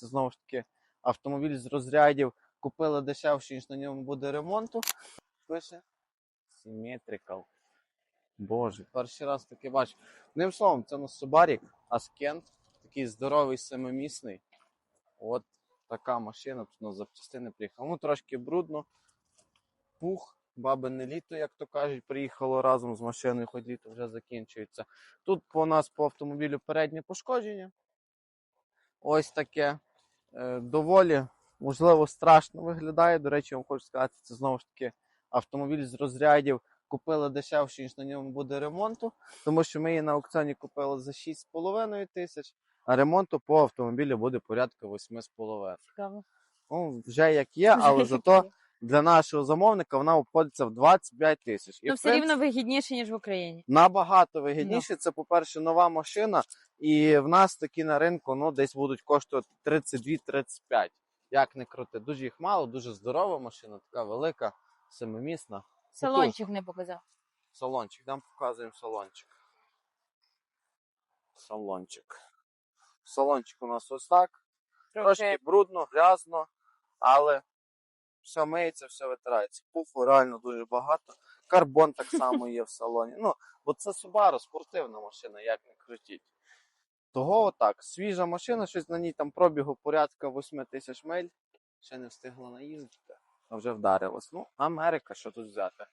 Це знову ж таки автомобіль з розрядів. Купили дешевше, ніж на ньому буде ремонту. Пише Symmetrical. Боже, перший раз таке бачу. Одним словом, це у нас Subaru Аскент, такий здоровий семимісний. От така машина, тут на запчастини приїхала. Ну, трошки брудно. Пух, бабине літо, як то кажуть, приїхало разом з машиною, хоч літо вже закінчується. Тут по нас по автомобілю переднє пошкодження. Ось таке. Е, доволі, можливо, страшно виглядає. До речі, я вам хочу сказати, це знову ж таки автомобіль з розрядів. Купили дешевше, ніж на ньому буде ремонту, тому що ми її на аукціоні купили за 6,5 тисяч, а ремонту по автомобілю буде порядка 8,5. Цікаво. Ну, вже як є, але зато для нашого замовника вона обходиться в 25 тисяч. І Ну, в все рівно вигідніше, ніж в Україні. набагато вигідніше. Це, по-перше, нова машина, і в нас такі на ринку ну, десь будуть коштувати 32-35. Як не крути. Дуже їх мало, дуже здорова машина, така велика, семимісна. Салончик не показав. Салончик, там показуємо салончик. Салончик. Салончик у нас ось так. Трошки брудно, грязно, але все миється, все витирається. Пуфу реально дуже багато. Карбон так само є в салоні. Ну, бо це Subaru, спортивна машина, як не крутіть. Того отак. Свіжа машина, щось на ній там пробігу порядка 8 тисяч миль. Ще не встигла наїздити, а вже вдарилась. Ну, Америка, що тут взяти.